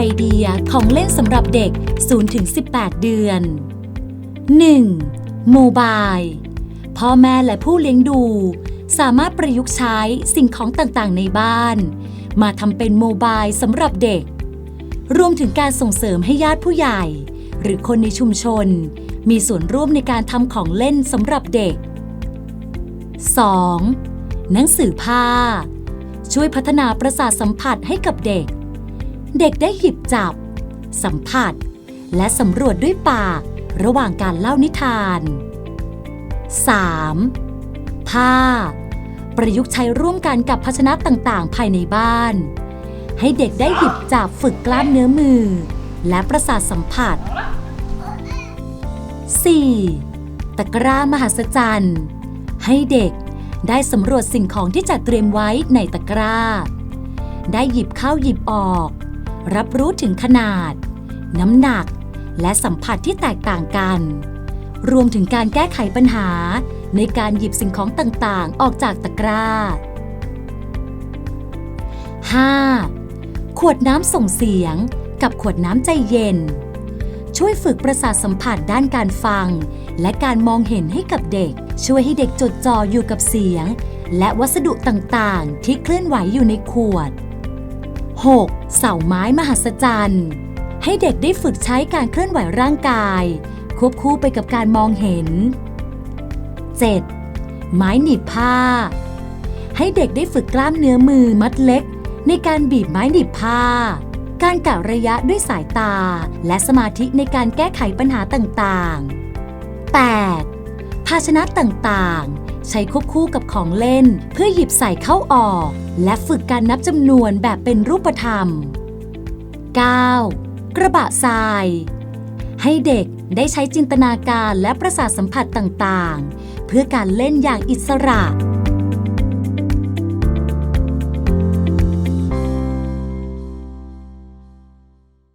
ไอเดียของเล่นสำหรับเด็ก 0-18 เดือน 1. โมบายพ่อแม่และผู้เลี้ยงดู สามารถประยุกต์ใช้สิ่งของต่างๆ ในบ้าน มาทำเป็นโมบายสำหรับเด็ก รวมถึงการส่งเสริมให้ญาติผู้ใหญ่ หรือคนในชุมชน มีส่วนร่วมในการทำของเล่นสำหรับเด็ก 2. หนังสือผ้า ช่วยพัฒนาประสาทสัมผัสให้กับเด็ก เด็กได้หยิบจับ สัมผัส และสำรวจด้วยปากระหว่างการเล่านิทาน 3. ผ้า ประยุกต์ใช้ร่วมกันกับภาชนะต่างๆ ภายในบ้าน ให้เด็กได้หยิบจับฝึกกล้ามเนื้อมือ และประสาทสัมผัส 4. ตะกร้ามหัศจรรย์ ให้เด็กได้สำรวจสิ่งของที่จัดเตรียมไว้ในตะกร้า ได้หยิบเข้าหยิบออก รับรู้ถึงขนาด น้ำหนัก และสัมผัสที่แตกต่างกัน รวมถึงการแก้ไขปัญหาในการหยิบสิ่งของต่างๆ ออกจากตะกร้า 5. ขวดน้ำส่งเสียง กับขวดน้ำใจเย็น ช่วยฝึกประสาทสัมผัสด้านการฟัง และการมองเห็นให้กับเด็ก ช่วยให้เด็กจดจ่ออยู่กับเสียง และวัสดุต่างๆ ที่เคลื่อนไหวอยู่ในขวด 6. เสาไม้มหัศจรรย์ ให้เด็กได้ฝึกใช้การเคลื่อนไหวร่างกาย ควบคู่ไปกับการมองเห็น 7. ไม้หนีบผ้า ให้เด็กได้ฝึกกล้ามเนื้อมือมัดเล็ก ในการบีบไม้หนีบผ้า การกะระยะด้วยสายตา และสมาธิในการแก้ไขปัญหาต่างๆ 8. ภาชนะต่างๆ ใช้ควบคู่กับของเล่น เพื่อหยิบใส่เข้าออก และฝึกการนับจำนวนแบบเป็นรูปธรรม 9. กระบะทราย ให้เด็กได้ใช้จินตนาการและประสาทสัมผัสต่างๆ เพื่อการเล่นอย่างอิสระ